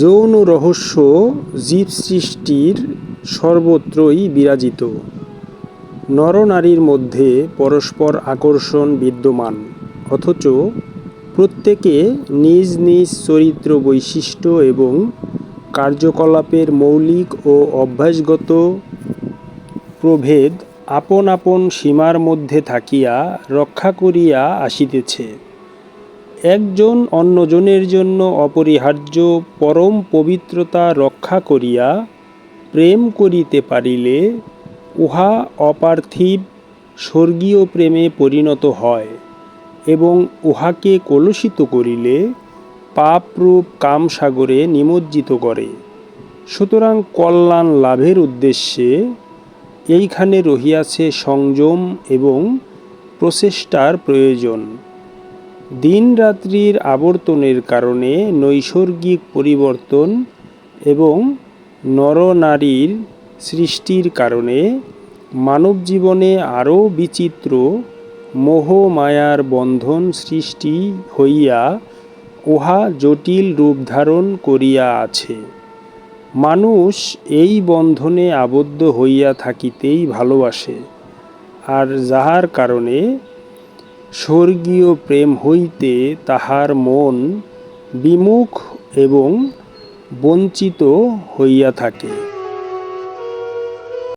যৌন রহস্য জীব সৃষ্টির সর্বত্রই বিরাজিত। নরনারীর মধ্যে পরস্পর আকর্ষণ বিদ্যমান, অথচ প্রত্যেকে নিজ নিজ চরিত্র বৈশিষ্ট্য এবং কার্যকলাপের মৌলিক ও অভ্যাসগত প্রভেদ আপন আপন সীমার মধ্যে থাকিয়া রক্ষা করিয়া আসিতেছে। একজন অন্যজনের জন্য অপরিহার্য পরম পবিত্রতা রক্ষা করিয়া প্রেম করিতে পারিলে উহা অপার্থিব স্বর্গীয় প্রেমে পরিণত হয় এবং উহাকে কলুষিত করিলে পাপরূপ কামসাগরে নিমজ্জিত করে। সুতরাং কল্যাণ লাভের উদ্দেশ্যে এইখানে রহিয়াছে সংযম এবং প্রচেষ্টার প্রয়োজন। দিন রাত্রির আবর্তনের কারণে নৈসর্গিক পরিবর্তন এবং নরনারীর সৃষ্টির কারণে মানব জীবনে আরও বিচিত্র মোহ মায়ার বন্ধন সৃষ্টি হইয়া উহা জটিল রূপ ধারণ করিয়া আছে। মানুষ এই বন্ধনে আবদ্ধ হইয়া থাকিতেই ভালোবাসে, আর যাহার কারণে স্বর্গীয় প্রেম হইতে তাহার মন বিমুখ এবং বঞ্চিত হইয়া থাকে।